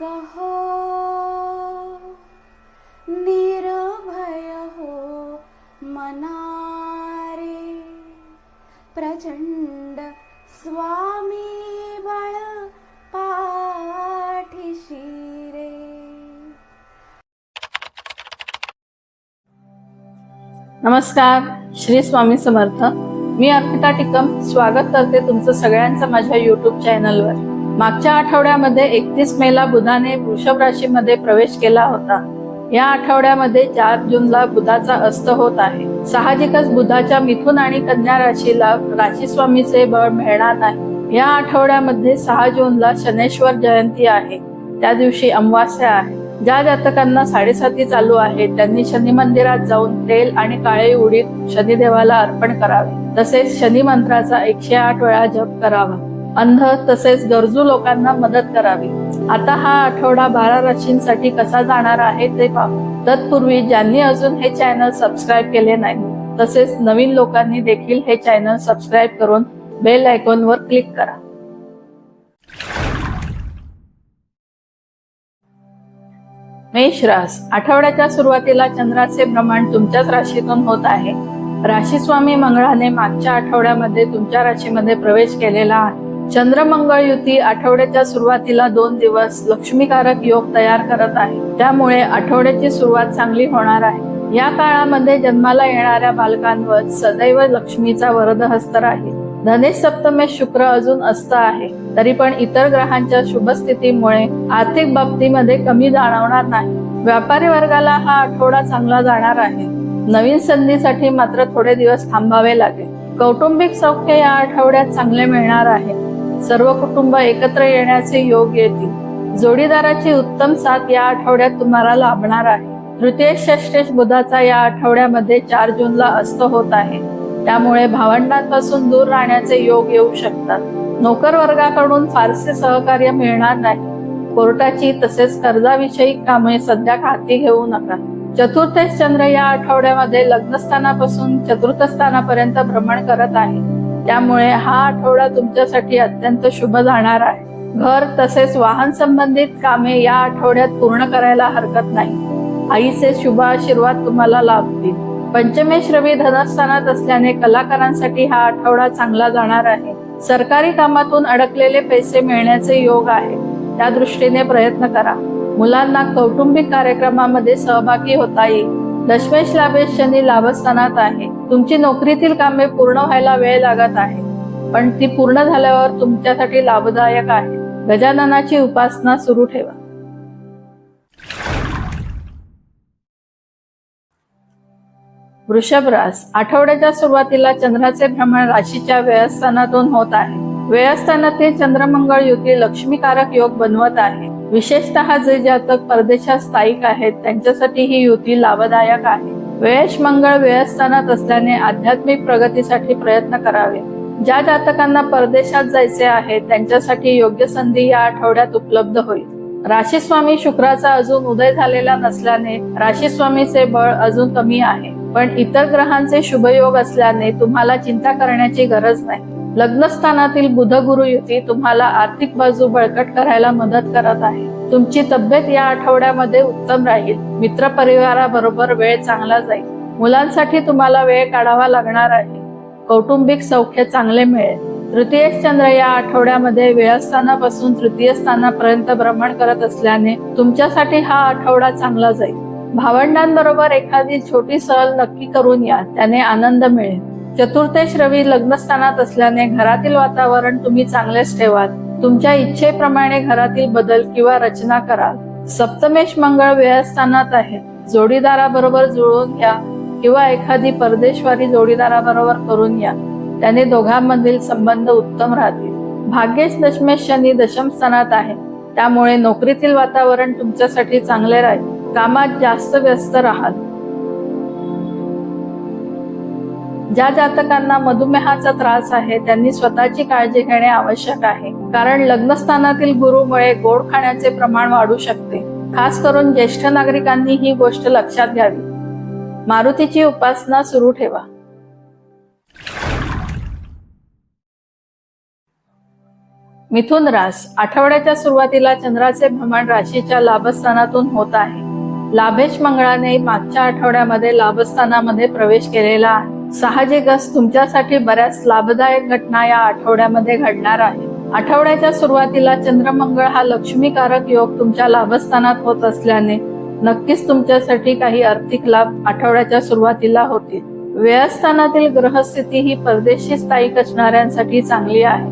कहो निर्भय हो मनारे प्रचंड स्वामी बळ पाठीशी रे नमस्कार श्री स्वामी समर्थ. मी अर्पिता टिकम स्वागत करते तुमचं सगळ्यांचं माझ्या युट्यूब चॅनलवर मागच्या आठवड्यामध्ये एकतीस मेला बुधाने वृषभ राशीमध्ये प्रवेश केला होता. या आठवड्यामध्ये चार जूनला बुधाचा अस्त होत आहे. साहजिकच बुधाच्या मिथुन आणि कन्या राशीला राशी स्वामीचे बळ मिळणार नाही. या आठवड्यामध्ये सहा जूनला शनेश्वर जयंती आहे. त्या दिवशी अमावास्या आहे. ज्या जातकांना साडेसाती चालू आहे त्यांनी शनी मंदिरात जाऊन तेल आणि काळे उडीद शनिदेवाला अर्पण करावे. तसेच शनी मंत्राचा एकशे आठ वेळा जप करावा. अंध तसेच गरजू लोकांना मदत करावी. आता हा आठवडा बारा राशींसाठी कसा जाणार आहे ते पाहू. तत्पूर्वी ज्यांनी अजून हे चॅनल सबस्क्राईब केले नाही तसेच नवीन लोकांनी देखील हे चॅनल सबस्क्राईब करून बेल आयकॉनवर क्लिक करा. मेष रास. आठवड्याच्या सुरुवातीला चंद्राचे भ्रमण तुमच्याच राशीतून होत आहे. राशी स्वामी मंगळाने मागच्या आठवड्यामध्ये तुमच्या राशीमध्ये प्रवेश केलेला आहे. चंद्रमंगळ युती आठवड्याच्या सुरुवातीला दोन दिवस लक्ष्मीकारक योग तयार करत आहे. त्यामुळे आठवड्याची सुरुवात चांगली होणार आहे. या काळामध्ये जन्माला येणाऱ्या बालकांवर सदैव लक्ष्मीचा वरदहस्त राहील धनेश सप्तमेश शुक्र अजून असत आहे. तरी पण इतर ग्रहांच्या शुभ स्थितीमुळे आर्थिक बाबतीमध्ये कमी जाणवणार नाही. व्यापारी वर्गाला हा आठवडा चांगला जाणार आहे. नवीन संधीसाठी मात्र थोडे दिवस थांबावे लागेल. कौटुंबिक सौख्य या आठवड्यात चांगले मिळणार आहे. सर्व कुटुंब एकत्र येण्याचे योग येतील जोडीदाराची उत्तम साथ या आठवड्यात तुम्हाला लाभणार आहे. तृतीय षष्टेश बुधाचा या आठवड्यामध्ये चार जूनला अस्त होत आहे. त्यामुळे भावंडांपासून दूर राहण्याचे योग येऊ शकतात. नोकर वर्गाकडून फारसे सहकार्य मिळणार नाही. कोर्टाची तसेच कर्जाविषयी कामे सध्या हाती घेऊ नका. चतुर्थेश चंद्र या आठवड्यामध्ये लग्नस्थानापासून चतुर्थ स्थानापर्यंत भ्रमण करत आहे. त्यामुळे हा आठवडा तुमच्यासाठी अत्यंत शुभ जाणार आहे. घर तसेच वाहन संबंधित कामे या आठवड्यात पूर्ण करायला हरकत नाही. आईचे शुभ आशीर्वाद तुम्हाला लाभतील. पंचमेश रवी धनस्थानात असल्याने कलाकारांसाठी हा आठवडा चांगला जाणार आहे. सरकारी कामातून अडकलेले पैसे मिळण्याचे योग आहे. त्या दृष्टीने प्रयत्न करा. मुलांना कौटुंबिक कार्यक्रमामध्ये सहभागी होता येईल. दशमेश लाभेश शनी लाभस्थानात आहे. तुमची नोकरीतील कामे पूर्ण व्हायला वेळ लागत आहे. पण ती पूर्ण झाल्यावर तुमच्यासाठी लाभदायक आहे. गजाननाची उपासना सुरू ठेवा. वृषभ रास आठवड्याच्या सुरुवातीला चंद्राचे भ्रमण राशीच्या व्ययस्थानातून होत आहे. व्ययस्थानातील चंद्रमंगळ युती लक्ष्मीकारक योग बनवत आहे. विशेषतः जे जातक परदेशात स्थायिक आहेत त्यांच्यासाठी ही युती लाभदायक आहे. वेळेश मंगळ व्ययस्थानात असल्याने आध्यात्मिक प्रगतीसाठी प्रयत्न करावे. ज्या जातकांना परदेशात जायचे आहे त्यांच्यासाठी योग्य संधी या आठवड्यात उपलब्ध होईल. राशी स्वामी शुक्राचा अजून उदय झालेला नसल्याने राशी स्वामीचे बळ अजून कमी आहे. पण इतर ग्रहांचे शुभयोग असल्याने तुम्हाला चिंता करण्याची गरज नाही. लग्नस्थानातील बुध गुरु युती तुम्हाला आर्थिक बाजू बळकट करायला मदत करत आहे. तुमची तब्येत या आठवड्यामध्ये उत्तम राहील. मित्र परिवाराबरोबर वेळ चांगला जाईल. मुलांसाठी तुम्हाला वेळ काढावा लागणार आहे. कौटुंबिक सौख्य चांगले मिळेल. तृतीय चंद्र या आठवड्यामध्ये वेळस्थानापासून तृतीय स्थानापर्यंत भ्रमण करत असल्याने तुमच्यासाठी हा आठवडा चांगला जाईल. भावंडांबरोबर एखादी छोटी सहल नक्की करून या. त्याने आनंद मिळेल. चतुर्थेश रवी लग्नस्थानात असल्याने घरातील वातावरण तुम्ही चांगलेच ठेवाल. तुमच्या इच्छेप्रमाणे घरातील बदल किंवा रचना कराल. सप्तमेश मंगळ व्ययस्थानात आहे. जोडीदाराबरोबर जुळवून घ्या किंवा एखादी परदेशवारी जोडीदाराबरोबर करून घ्या त्याने दोघांमधील संबंध उत्तम राहतील. भाग्येश दशमेश शनी दशम स्थानात आहे. त्यामुळे नोकरीतील वातावरण तुमच्यासाठी चांगले राहील. कामात जास्त व्यस्त राहाल. ज्या जातकांना मधुमेहाचा त्रास आहे त्यांनी स्वतःची काळजी घेणे आवश्यक आहे. कारण लग्नस्थानातील गुरुमुळे गोड खाण्याचे प्रमाण वाढू शकते. खास करून ज्येष्ठ नागरिकांनी ही गोष्ट लक्षात घ्यावी. मारुतीची उपासना सुरू ठेवा. मिथुन रास आठवड्याच्या सुरुवातीला चंद्राचे भ्रमण राशीच्या लाभस्थानातून होत आहे. लाभेश मंगळाने मागच्या आठवड्यामध्ये लाभस्थानामध्ये प्रवेश केलेला आहे. साहजिकच तुमच्यासाठी बऱ्याच लाभदायक घटना या आठवड्यामध्ये घडणार आहे आठवड्याच्या सुरुवातीला चंद्रमंगळ हा लक्ष्मीकारक योग तुमच्या लाभस्थानात होत असल्याने नक्कीच तुमच्यासाठी काही आर्थिक लाभ आठवड्याच्या सुरुवातीला होतील. व्ययस्थानातील ग्रहस्थिती ही परदेशी स्थायिक असणाऱ्यांसाठी चांगली आहे.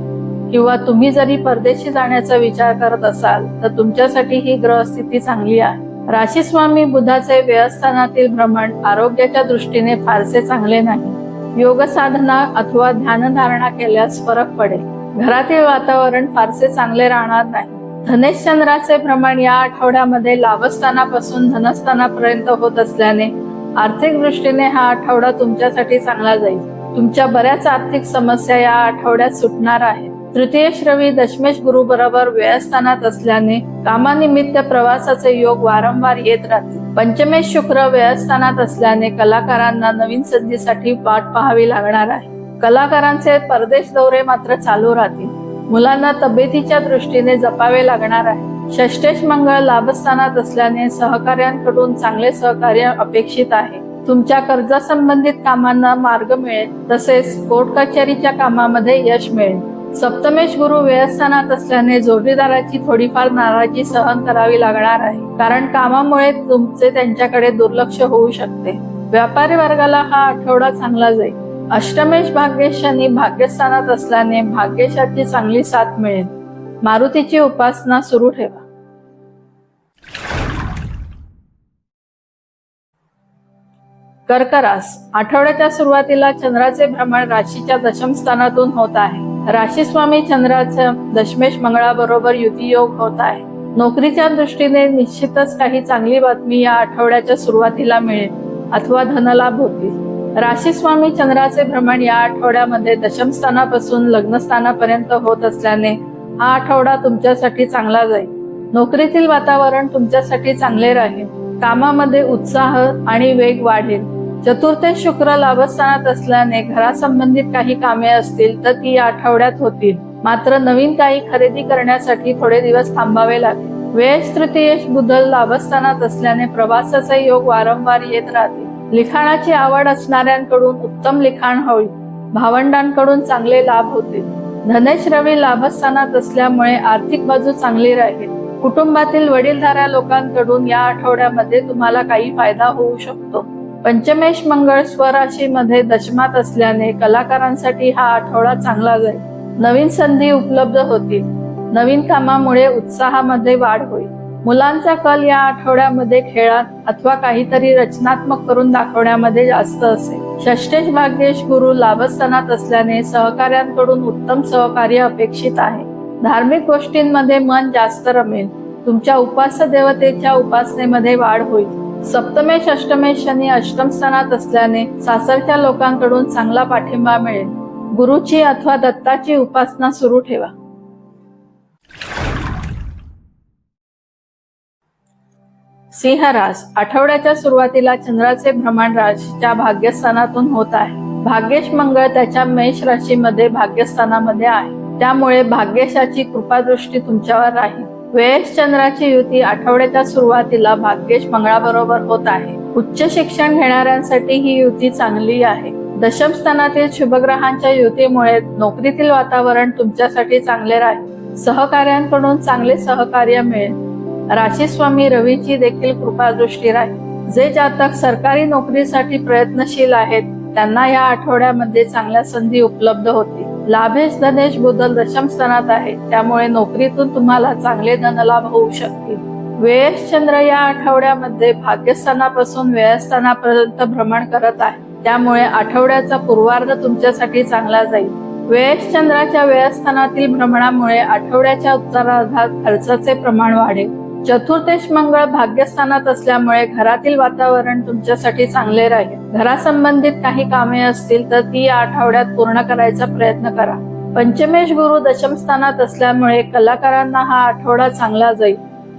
किंवा तुम्ही जरी परदेशी जाण्याचा विचार करत असाल तर तुमच्यासाठी ही ग्रहस्थिती चांगली आहे. राशी स्वामी बुधाचे व्ययस्थानातील भ्रमण आरोग्याच्या दृष्टीने फारसे चांगले नाही. योग साधना अथवा ध्यानधारणा केल्यास फरक पडेल. घरातील वातावरण फारसे चांगले राहणार नाही. धनेश चंद्राचे भ्रमण या आठवड्यामध्ये लाभस्थानापासून धनस्थानापर्यंत होत असल्याने आर्थिक दृष्टीने हा आठवडा तुमच्यासाठी चांगला जाईल. तुमच्या बऱ्याच आर्थिक समस्या या आठवड्यात सुटणार आहेत. तृतीय श्रवी दशमेश गुरु बरोबर व्ययस्थानात असल्याने कामानिमित्त प्रवासाचे योग वारंवार येत राहतील पंचमेश शुक्र व्ययस्थानात असल्याने कलाकारांना नवीन संधीसाठी वाट पाहावी लागणार आहे. कलाकारांचे परदेश दौरे मात्र चालू राहतील. मुलांना तब्येतीच्या दृष्टीने जपावे लागणार आहे. षष्टेश मंगळ लाभस्थानात असल्याने सहकार्यांकडून चांगले सहकार्य अपेक्षित आहे. तुमच्या कर्जासंबंधित कामांना मार्ग मिळेल. तसेच कोर्ट कचेरीच्या कामामध्ये यश मिळेल. सप्तमेश गुरु व्ययस्थानात असल्याने जोडीदाराची थोडीफार नाराजी सहन करावी लागणार आहे. कारण कामामुळे तुमचे त्यांच्याकडे दुर्लक्ष होऊ शकते. व्यापारी वर्गाला हा आठवडा चांगला जाईल. अष्टमेश भाग्येश शनी भाग्यस्थानात असल्याने भाग्यशाची चांगली साथ मिळेल. मारुतीची उपासना सुरू ठेवा. कर्करास आठवड्याच्या सुरुवातीला चंद्राचे भ्रमण राशीच्या दशम स्थानातून होत आहे. राशीस्वामी चंद्राचं दशमेश मंगळाबरोबर युतीयोग होत आहे. नोकरीच्या दृष्टीने निश्चितच काही चांगली बातमी या आठवड्याच्या सुरुवातीला मिळेल अथवा धनलाभ होतील. राशीस्वामी चंद्राचे भ्रमण या आठवड्यामध्ये दशमस्थानापासून लग्नस्थानापर्यंत होत असल्याने हा आठवडा तुमच्यासाठी चांगला जाईल. नोकरीतील वातावरण तुमच्यासाठी चांगले राहील. कामामध्ये उत्साह आणि वेग वाढेल. चतुर्थ शुक्र लाभस्थानात असल्याने घरासंबंधित काही कामे असतील तर ती या आठवड्यात होतील. मात्र नवीन काही खरेदी करण्यासाठी थोडे दिवस थांबावे लागेल वेश तृतीयेश बुद्धल लाभस्थानात असल्याने प्रवासाचा योग वारंवार येत राहते लिखाणाची आवड असणाऱ्यांकडून उत्तम लिखाण होईल. भावंडांकडून चांगले लाभ होतील. धनेश रवी लाभस्थानात असल्यामुळे आर्थिक बाजू चांगली राहील. कुटुंबातील वडीलधाऱ्या लोकांकडून या आठवड्यामध्ये तुम्हाला काही फायदा होऊ शकतो. पंचमेश मंगळ स्वराशीमध्ये दशमात असल्याने कलाकारांसाठी हा आठवडा चांगला जाईल. नवीन संधी उपलब्ध होतील. नवीन कामामुळे उत्साहामध्ये वाढ होईल. मुलांचा कल या आठवड्यामध्ये खेळात अथवा काहीतरी रचनात्मक करून दाखवण्यामध्ये जास्त असेल. षष्टेश भाग्येश गुरु लाभस्थानात असल्याने सहकार्यांकडून उत्तम सहकार्य अपेक्षित आहे. धार्मिक गोष्टींमध्ये मन जास्त रमेल. तुमच्या उपासदेवतेच्या उपासनेमध्ये वाढ होईल. सप्तमेश अष्टमेश शनी अष्टम स्थानात असल्याने सासरच्या लोकांकडून चांगला पाठिंबा मिळेल. गुरुची अथवा दत्ताची उपासना सुरू ठेवा. सिंहराज आठवड्याच्या सुरुवातीला चंद्राचे भ्रमण राशीच्या भाग्यस्थानातून होत आहे. भाग्येश मंगळ त्याच्या मेष राशीमध्ये भाग्यस्थानामध्ये आहे. त्यामुळे भाग्यशाची कृपादृष्टी तुमच्यावर राहील. वेश चंद्राची युती आठवड्याच्या सुरुवातीला भाग्येश मंगळाबरोबर होत आहे. उच्च शिक्षण घेणाऱ्यांसाठी ही युती चांगली आहे. दशम स्थानातील शुभग्रहांच्या युतीमुळे नोकरीतील वातावरण तुमच्यासाठी चांगले राहील. सहकार्यांकडून चांगले सहकार्य मिळेल. राशी स्वामी रवीची देखील कृपादृष्टी राहील. जे जातक सरकारी नोकरीसाठी प्रयत्नशील आहेत त्यांना या आठवड्यामध्ये चांगल्या संधी उपलब्ध होतील. लाभेश धनेश बुधल दशम स्थानात आहे. त्यामुळे नोकरीतून तुम्हाला चांगले धनलाभ होऊ शकतील. वेयश चंद्र या आठवड्यामध्ये भाग्यस्थानापासून व्ययस्थानापर्यंत भ्रमण करत आहे. त्यामुळे आठवड्याचा पूर्वार्ध तुमच्यासाठी चांगला जाईल. वेयश चंद्राच्या व्ययस्थानातील भ्रमणामुळे आठवड्याच्या उत्तरार्धात खर्चाचे प्रमाण वाढेल. चतुर्थेश मंगळ भाग्यस्थानात असल्यामुळे घरातील वातावरण तुमच्यासाठी चांगले राहील. घरासंबंधित काही कामे असतील तर ती या आठवड्यात पूर्ण करायचा प्रयत्न करा. पंचमेश गुरु दशम स्थानात असल्यामुळे कलाकारांना हा आठवडा चांगला जाईल.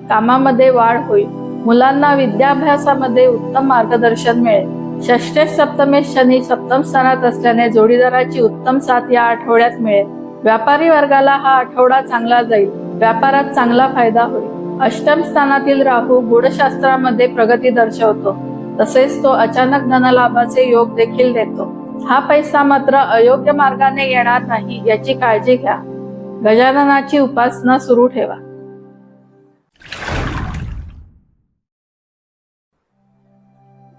कामामध्ये वाढ होईल. मुलांना विद्याभ्यासामध्ये उत्तम मार्गदर्शन मिळेल. षष्टेश सप्तमेश शनी सप्तम स्थानात असल्याने जोडीदाराची उत्तम साथ या आठवड्यात मिळेल. व्यापारी वर्गाला हा आठवडा चांगला जाईल. व्यापारात चांगला फायदा होईल. अष्टम स्थानातील राहू गुढशास्त्रामध्ये प्रगती दर्शवतो. तसेच तो अचानक धनलाभाचे योग देखील देतो. हा पैसा मात्र अयोग्य मार्गाने येणार नाही याची काळजी घ्या. गजाननाची उपासना सुरू ठेवा.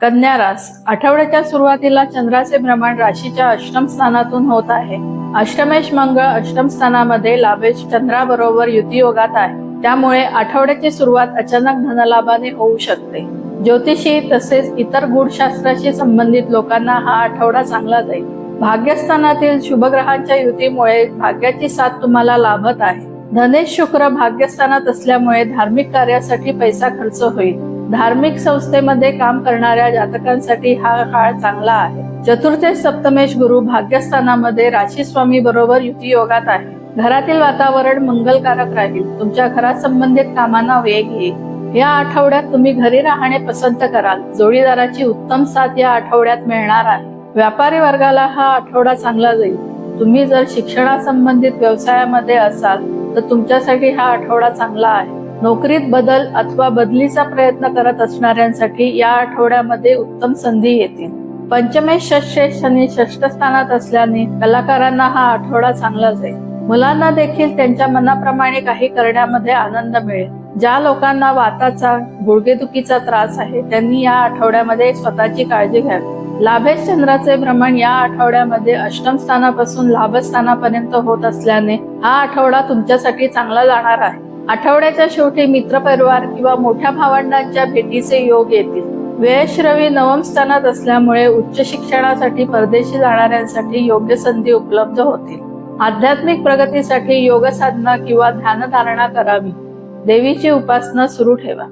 कन्या रास. आठवड्याच्या सुरुवातीला चंद्राचे भ्रमण राशीच्या अष्टम स्थानातून होत आहे. अष्टमेश मंगळ अष्टम स्थानामध्ये लाभेश चंद्राबरोबर युती योगात आहे. त्यामुळे आठवड्याची सुरुवात अचानक धनलाभाने होऊ शकते. ज्योतिषी तसेच इतर गूढशास्त्राशी संबंधित लोकांना हा आठवडा चांगला जाईल. भाग्यस्थानातील शुभग्रहांच्या युतीमुळे भाग्याची साथ तुम्हाला लाभत आहे. धनेश शुक्र भाग्यस्थानात असल्यामुळे धार्मिक कार्यासाठी पैसा खर्च होईल. धार्मिक संस्थेमध्ये काम करणाऱ्या जातकांसाठी हा काळ चांगला आहे. चतुर्थ सप्तमेश गुरु भाग्यस्थानामध्ये राशी स्वामी बरोबर युती योगात आहे. घरातील वातावरण मंगलकारक राहील. तुमच्या घरात संबंधित कामांना वेग येईल या आठवड्यात तुम्ही घरी राहणे पसंत कराल. जोडीदाराची उत्तम साथ या आठवड्यात मिळणार आहे. व्यापारी वर्गाला हा आठवडा चांगला जाईल. तुम्ही जर शिक्षणासंबंधित व्यवसायामध्ये असाल तर तुमच्यासाठी हा आठवडा चांगला आहे. नोकरीत बदल अथवा बदलीचा प्रयत्न करत असणाऱ्यांसाठी या आठवड्यामध्ये उत्तम संधी येतील. पंचमेश षष्ठे शनी षष्ठ स्थानात असल्याने कलाकारांना हा आठवडा चांगला जाईल. मुलांना देखील त्यांच्या मनाप्रमाणे काही करण्यामध्ये आनंद मिळेल. ज्या लोकांना वाताचा गुडघेदुखीचा त्रास आहे त्यांनी या आठवड्यामध्ये स्वतःची काळजी घ्यावी. लाभेश चंद्राचे भ्रमण या आठवड्यामध्ये अष्टम स्थानापासून लाभस्थानापर्यंत होत असल्याने हा आठवडा तुमच्यासाठी चांगला जाणार आहे. आठवड्याच्या शेवटी मित्रपरिवार किंवा मोठ्या भावंडांच्या भेटीचे योग येतील. वेश रवी नवम स्थानात असल्यामुळे उच्च शिक्षणासाठी परदेशी जाणाऱ्यांसाठी योग्य संधी उपलब्ध होतील. आध्यात्मिक प्रगतीसाठी योग साधना किंवा ध्यानधारणा करावी. देवीची उपासना सुरू ठेवा.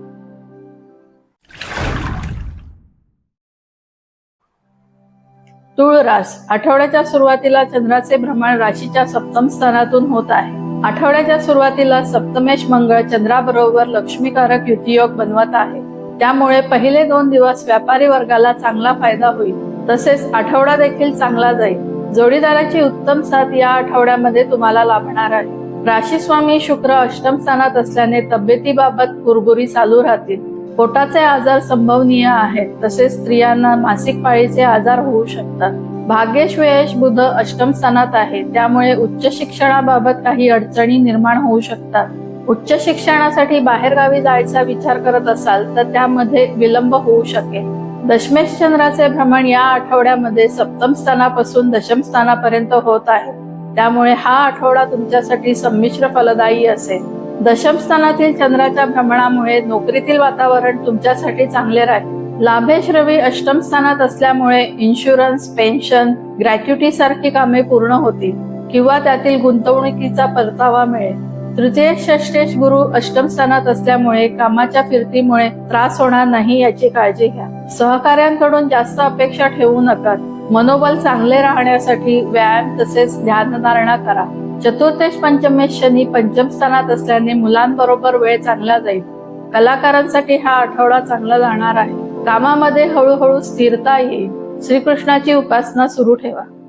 तुळ रास आठवड्याच्या सुरुवातीला चंद्राचे भ्रमण राशीच्या सप्तम स्थानातून होत आहे. आठवड्याच्या सुरुवातीला सप्तमेश मंगळ चंद्राबरोबर लक्ष्मीकारक युतीयोग बनवत आहे. त्यामुळे पहिले दोन दिवस व्यापारी वर्गाला चांगला फायदा होईल. तसेच आठवडा देखील चांगला जाईल. जोडीदाराची उत्तम साथ या आठवड्यामध्ये तुम्हाला लाभणार आहे. राशी स्वामी शुक्र अष्टम स्थानात असल्याने तब्येतीबाबत कुरबुरी चालू राहतील. पोटाचे आजार संभवनीय आहेत. तसेच स्त्रियांना मासिक पाळीचे आजार होऊ शकतात. भाग्येश वेश बुध अष्टम स्थानात आहे. त्यामुळे उच्च शिक्षणाबाबत काही अडचणी निर्माण होऊ शकतात. उच्च शिक्षणासाठी बाहेरगावी जायचा विचार करत असाल तर त्यामध्ये विलंब होऊ शकेल. दशमेश चंद्राचे भ्रमण या आठवड्यामध्ये सप्तम स्थानापासून दशम स्थानापर्यंत होत आहे. त्यामुळे हा आठवडा तुमच्यासाठी संमिश्र फलदायी असेल. दशम स्थानातील चंद्राच्या भ्रमणामुळे नोकरीतील वातावरण तुमच्यासाठी चांगले राहील. लाभेश रवी अष्टम स्थानात असल्यामुळे इन्शुरन्स पेन्शन ग्रॅच्युटी सारखी कामे पूर्ण होतील किंवा त्यातील गुंतवणुकीचा परतावा मिळेल. तृतीय षष्टेश गुरु अष्टम स्थानात असल्यामुळे कामाच्या फिरतीमुळे त्रास होणार नाही याची काळजी घ्या. सहकार्यांकडून जास्त अपेक्षा ठेवू नका. मनोबल चांगले राहण्यासाठी व्यायाम तसेच ध्यानधारणा करा. चतुर्थेश पंचमेश शनी पंचम स्थानात असल्याने मुलांबरोबर वेळ चांगला जाईल. कलाकारांसाठी हा आठवडा चांगला जाणार आहे. कामामध्ये हळूहळू स्थिरता येईल. श्रीकृष्णाची उपासना सुरू ठेवा.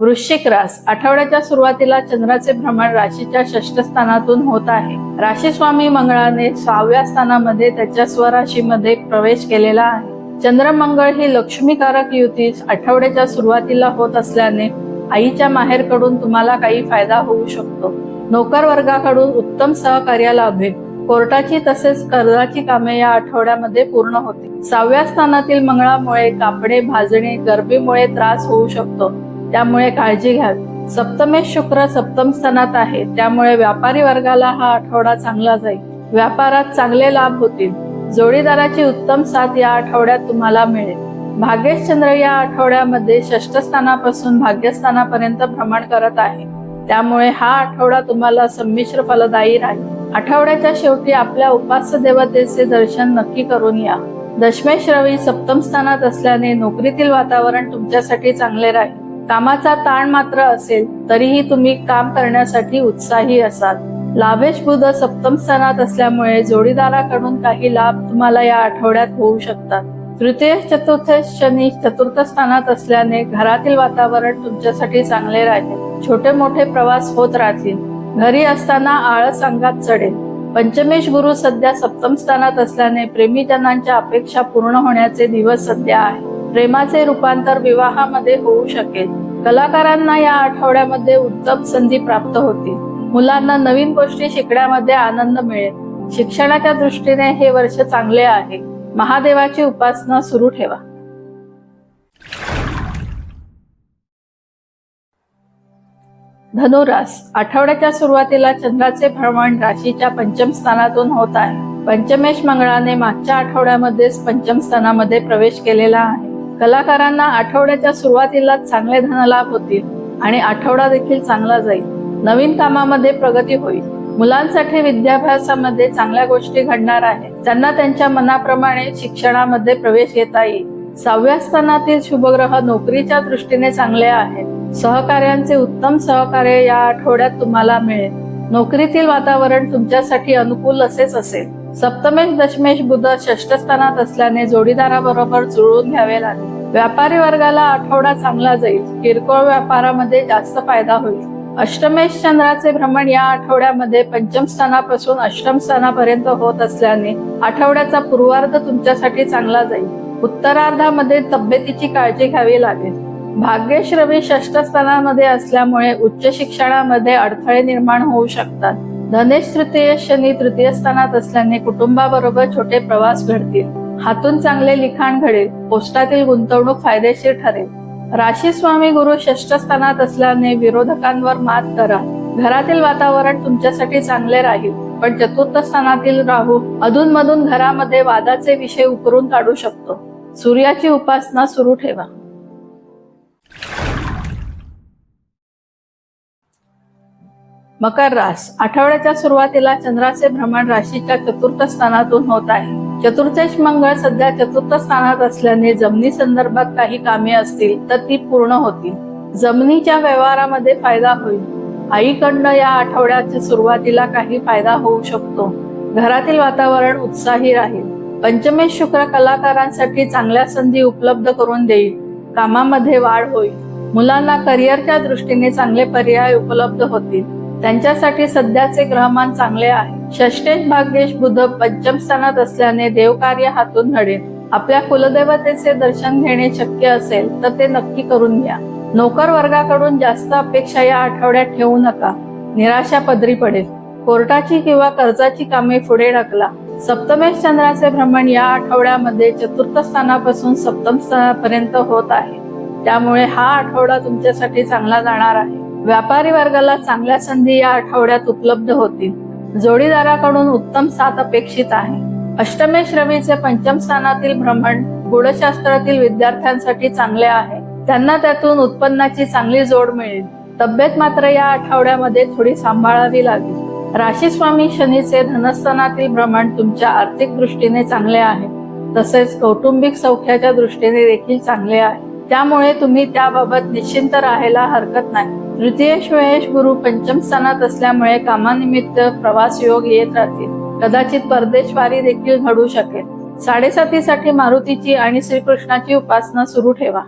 वृश्चिक रास आठवड्याच्या सुरुवातीला चंद्राचे भ्रमण राशीच्या षष्ठ स्थानातून होत आहे. राशी स्वामी मंगळाने सहाव्या स्थानामध्ये त्याच्या स्वराशीमध्ये प्रवेश केलेला आहे. चंद्रमंगळ ही लक्ष्मीकारक युती आठवड्याच्या सुरुवातीला होत असल्याने आईच्या माहेरकडून तुम्हाला काही फायदा होऊ शकतो. नोकर वर्गाकडून उत्तम सहकार्य लाभेल कोर्टाची तसेच कर्जाची कामे या आठवड्यामध्ये पूर्ण होते सहाव्या स्थानातील मंगळामुळे कापणे भाजणे गरबीमुळे त्रास होऊ शकतो. त्यामुळे काळजी घ्यावी सप्तमेश शुक्र सप्तम स्थानात आहे. त्यामुळे व्यापारी वर्गाला हा आठवडा चांगला जाईल. व्यापारात चांगले लाभ होतील. जोडीदाराची उत्तम साथ या आठवड्यात तुम्हाला मिळेल. भाग्यश्चंद्र या आठवड्यामध्ये षष्ठस्थानापासून भाग्यस्थानापर्यंत भ्रमण करत आहे. त्यामुळे हा आठवडा तुम्हाला संमिश्र फलदायी राहील. आठवड्याच्या शेवटी आपल्या उपास्य देवतेचे दर्शन नक्की करून या. दशमेश रवी सप्तम स्थानात असल्याने नोकरीतील वातावरण तुमच्यासाठी चांगले राहील. कामाचा ताण मात्र असेल तरीही तुम्ही काम करण्यासाठी उत्साही असाल. लाभेश बुध सप्तम स्थानात असल्यामुळे जोडीदाराकडून काही लाभ तुम्हाला या आठवड्यात होऊ शकतात. तृतीय चतुर्थ शनी चतुर्थ स्थानात असल्याने घरातील वातावरण तुमच्यासाठी चांगले राहील. छोटे मोठे प्रवास होत राहतील. घरी असताना आळस अंगात चढेल. पंचमेश गुरु सध्या सप्तम स्थानात असल्याने प्रेमीजनांच्या अपेक्षा पूर्ण होण्याचे दिवस सध्या आहे प्रेमाचे रूपांतर विवाहामध्ये होऊ शकेल. कलाकारांना या आठवड्यामध्ये उत्तम संधी प्राप्त होतील मुलांना नवीन गोष्टी शिकण्यामध्ये आनंद मिळेल. शिक्षणाच्या दृष्टीने हे वर्ष चांगले आहे. महादेवाची उपासना सुरू ठेवा. धनुरास आठवड्याच्या सुरुवातीला चंद्राचे भ्रमण राशीच्या पंचम स्थानातून होत आहे. पंचमेश मंगळाने मागच्या आठवड्यामध्येच पंचम स्थानामध्ये प्रवेश केलेला आहे. कलाकारांना आठवड्याच्या सुरुवातीला चांगले धनलाभ होतील आणि आठवडा देखील चांगला जाईल. नवीन कामामध्ये प्रगती होईल. मुलांसाठी विद्याभ्यासामध्ये चांगल्या गोष्टी घडणार आहेत. त्यांना त्यांच्या मनाप्रमाणे शिक्षणामध्ये प्रवेश घेता येईल. सहाव्या स्थानातील शुभग्रह नोकरीच्या दृष्टीने चांगले आहेत. सहकार्यांचे उत्तम सहकार्य या आठवड्यात तुम्हाला मिळेल. नोकरीतील वातावरण तुमच्यासाठी अनुकूल असेच असेल. सप्तमेश दशमेश बुध षष्ठ स्थानात असल्याने जोडीदाराबरोबर जुळवून घ्यावे लागेल. व्यापारी वर्गाला आठवडा चांगला जाईल. किरकोळ व्यापारामध्ये जास्त फायदा होईल. अष्टमेश चंद्राचे भ्रमण या आठवड्यामध्ये पंचम स्थानापासून अष्टम स्थानापर्यंत होत असल्याने आठवड्याचा पूर्वार्ध तुमच्यासाठी चांगला जाईल. उत्तरार्धामध्ये तब्येतीची काळजी घ्यावी लागेल. भाग्यश रवी षष्ठ स्थानामध्ये असल्यामुळे उच्च शिक्षणामध्ये अडथळे निर्माण होऊ शकतात. धनेश तृतीय शनी तृतीय स्थानात असल्याने कुटुंबाबरोबर छोटे प्रवास घडतील. हातून चांगले लिखाण घडेल पोस्टातील गुंतवणूक फायदेशीर ठरेल. राशी स्वामी गुरु षष्ठ स्थानात असल्याने विरोधकांवर मात करा. घरातील वातावरण तुमच्यासाठी चांगले राहील पण चतुर्थ स्थानातील राहू अधूनमधून घरामध्ये वादाचे विषय उकरून काढू शकतो. सूर्याची उपासना सुरू ठेवा. मकर रास. आठवड्याच्या सुरुवातीला चंद्राचे भ्रमण राशीच्या चतुर्थ स्थानातून होत आहे. चतुर्थेश मंगळ सध्या चतुर्थ स्थानात असल्याने जमिनी संदर्भात काही कामे असतील तर ती पूर्ण होतील. जमिनीच्या व्यवहारामध्ये फायदा होईल. आईकडनं या आठवड्याच्या सुरुवातीला काही फायदा होऊ शकतो. घरातील वातावरण उत्साही राहील. पंचमेश शुक्र कलाकारांसाठी चांगल्या संधी उपलब्ध करून देईल. कामामध्ये वाढ होईल. मुलांना करिअरच्या दृष्टीने चांगले पर्याय उपलब्ध होतील. त्यांच्यासाठी सध्याचे ग्रहमान चांगले आहे. षष्टेश भाग्येश बुध पंचम स्थानात असल्याने देवकार्य हातून घडेल. आपल्या कुलदेवतेचे दर्शन घेणे शक्य असेल तर ते नक्की करून घ्या. नोकर वर्गाकडून जास्त अपेक्षा या आठवड्यात ठेवू नका. निराशा पदरी पडेल. कोर्टाची किंवा कर्जाची कामे पुढे ढकला. सप्तमेश चंद्राचे भ्रमण या आठवड्यामध्ये चतुर्थ स्थानापासून सप्तम स्थानापर्यंत होत आहे. त्यामुळे हा आठवडा तुमच्यासाठी चांगला जाणार आहे. व्यापारी वर्गाला चांगल्या संधी या आठवड्यात उपलब्ध होतील. जोडीदाराकडून उत्तम साथ अपेक्षित आहे. अष्टमेश रवीचे पंचम स्थानातील भ्रमण गुणशास्त्रातील विद्यार्थ्यांसाठी चांगले आहे. त्यांना त्यातून उत्पन्नाची चांगली जोड मिळेल. तब्येत मात्र या आठवड्यामध्ये थोडी सांभाळावी लागेल. राशी स्वामी शनीचे धनस्थानातील भ्रमण तुमच्या आर्थिक दृष्टीने चांगले आहे. तसेच कौटुंबिक सौख्याच्या दृष्टीने देखील चांगले आहे. त्यामुळे तुम्ही त्याबाबत निश्चिंत राहायला हरकत नाही. तृतीय श्वेष गुरु पंचम स्थानात असल्यामुळे कामानिमित्त प्रवास योग येत राहतील. कदाचित परदेशवारी देखील घडू शकेल. साडेसातीसाठी मारुतीची आणि श्रीकृष्णाची उपासना सुरू ठेवा.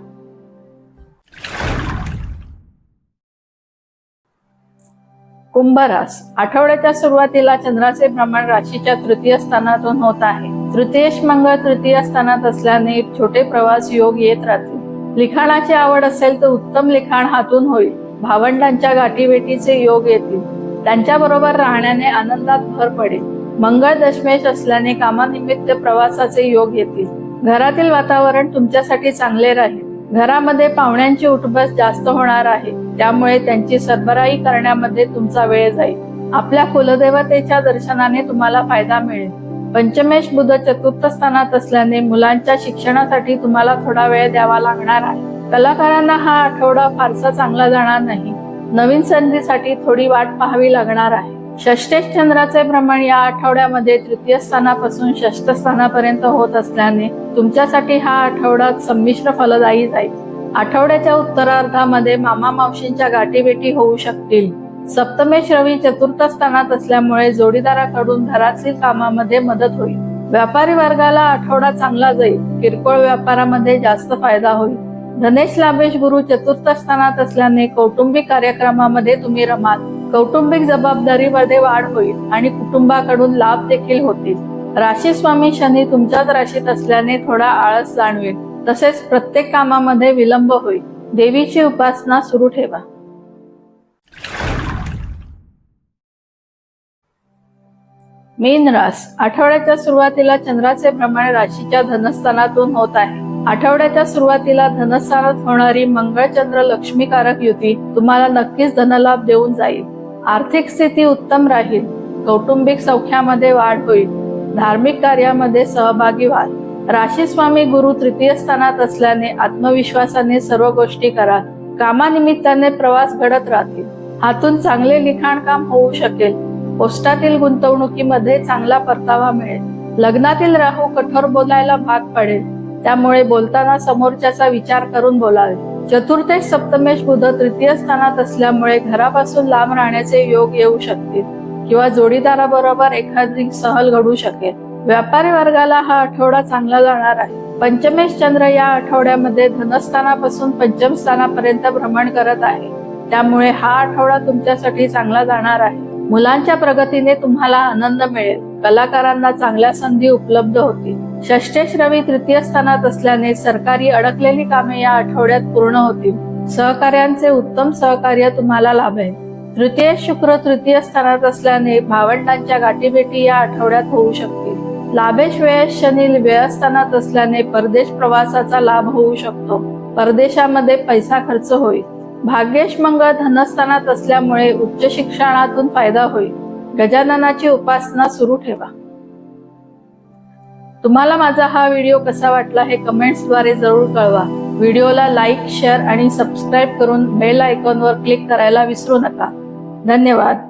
कुंभरास. आठवड्याच्या सुरुवातीला चंद्राचे भ्रमण राशीच्या तृतीय स्थानातून होत आहे. तृतीयश मंगळ तृतीय स्थानात असल्याने छोटे प्रवास योग येत राहतील. लिखाणाची आवड असेल तर उत्तम लिखाण हातून होईल. भावंडांच्या गाठीभेटीचे योग येतील. त्यांच्या बरोबर राहण्याने आनंदात भर पडेल. मंगळ दशमेश असल्याने कामानिमित्त प्रवासाचे योग येतील. घरातील वातावरण तुमच्यासाठी चांगले राहील. घरामध्ये पाहुण्यांची उठबस जास्त होणार आहे. त्यामुळे त्यांची सरबराई करण्यामध्ये तुमचा वेळ जाईल. आपल्या कुलदेवतेच्या दर्शनाने तुम्हाला फायदा मिळेल. पंचमेश बुध चतुर्थ स्थानात असल्याने मुलांच्या शिक्षणासाठी तुम्हाला थोडा वेळ द्यावा लागणार आहे. कलाकारांना हा आठवडा फारसा चांगला जाणार नाही. नवीन संधीसाठी थोडी वाट पाहावी लागणार आहे. षष्टेश चंद्राचे भ्रमण या आठवड्यामध्ये तृतीय स्थानापासून षष्ठ स्थानापर्यंत होत असल्याने तुमच्यासाठी हा आठवडा संमिश्र फलदायी जाईल. आठवड्याच्या उत्तरार्धामध्ये मामा मावशींच्या गाठीभेटी होऊ शकतील. सप्तमेश रवी चतुर्थ स्थानात असल्यामुळे जोडीदाराकडून घरातील कामामध्ये मदत होईल. व्यापारी वर्गाला आठवडा चांगला जाईल. किरकोळ व्यापारामध्ये जास्त फायदा होईल. धनेश लाभेश गुरु चतुर्थ स्थानात असल्याने कौटुंबिक कार्यक्रमामध्ये तुम्ही रमाल. कौटुंबिक जबाबदारीमध्ये वाढ होईल आणि कुटुंबाकडून लाभ देखील होतील. राशी स्वामी शनी तुमच्याच राशीत असल्याने थोडा आळस जाणवेल. तसेच प्रत्येक कामामध्ये विलंब होईल. देवीची उपासना सुरू ठेवा. मीन रास. आठवड्याच्या सुरुवातीला चंद्राचे प्रमाण राशीच्या धनस्थानातून होत आहे. आठवड्याच्या सुरुवातीला धनस्थानात होणारी मंगळचंद्र लक्ष्मीकारक युती तुम्हाला नक्कीच धनलाभ देऊन जाईल. आर्थिक स्थिती उत्तम राहील. कौटुंबिक सौख्यामध्ये वाढ होईल. धार्मिक कार्यामध्ये सहभागी व्हाल. राशी स्वामी गुरु तृतीय स्थानात असल्याने आत्मविश्वासाने सर्व गोष्टी करा. कामानिमित्ताने प्रवास घडत राहतील. हातून चांगले लिखाण काम होऊ शकेल. पोस्टातील गुंतवणुकीमध्ये चांगला परतावा मिळेल. लग्नातील राहू कठोर बोलायला भाग पडेल. त्यामुळे बोलताना समोरच्याचा विचार करून बोलावे. चतुर्थेश सप्तमेश बुध तृतीय स्थानात असल्यामुळे घरापासून लांब राहण्याचे योग येऊ शकतील किंवा जोडीदाराबरोबर एखादी सहल घडू शकेल. व्यापारी वर्गाला हा आठवडा चांगला जाणार आहे. पंचमेश चंद्र या आठवड्यामध्ये धनस्थानापासून पंचम स्थानापर्यंत भ्रमण करत आहे. त्यामुळे हा आठवडा तुमच्यासाठी चांगला जाणार आहे. मुलांच्या प्रगतीने तुम्हाला आनंद मिळेल. कलाकारांना चांगल्या संधी उपलब्ध होतील. षष्टेश रवी तृतीय स्थानात असल्याने सरकारी अडकलेली कामे या आठवड्यात पूर्ण होतील. सहकार्यांचे उत्तम सहकार्य तुम्हाला लाभेल. तृतीय शुक्र तृतीय स्थानात असल्याने भावंडांच्या गाठीभेटी या आठवड्यात होऊ शकतील. लाभेश वेळेस शनी व्ययस्थानात असल्याने परदेश प्रवासाचा लाभ होऊ शकतो. परदेशामध्ये पैसा खर्च होईल. भाग्येश मंगळ धनस्थानात असल्यामुळे उच्च शिक्षणातून फायदा होईल. गजाननाची उपासना सुरू ठेवा. तुम्हाला माझा हा व्हिडिओ कसा वाटला हे कमेंट्सद्वारे जरूर कळवा. व्हिडिओला लाईक शेअर आणि सबस्क्राईब करून बेल आयकॉनवर क्लिक करायला विसरू नका. धन्यवाद.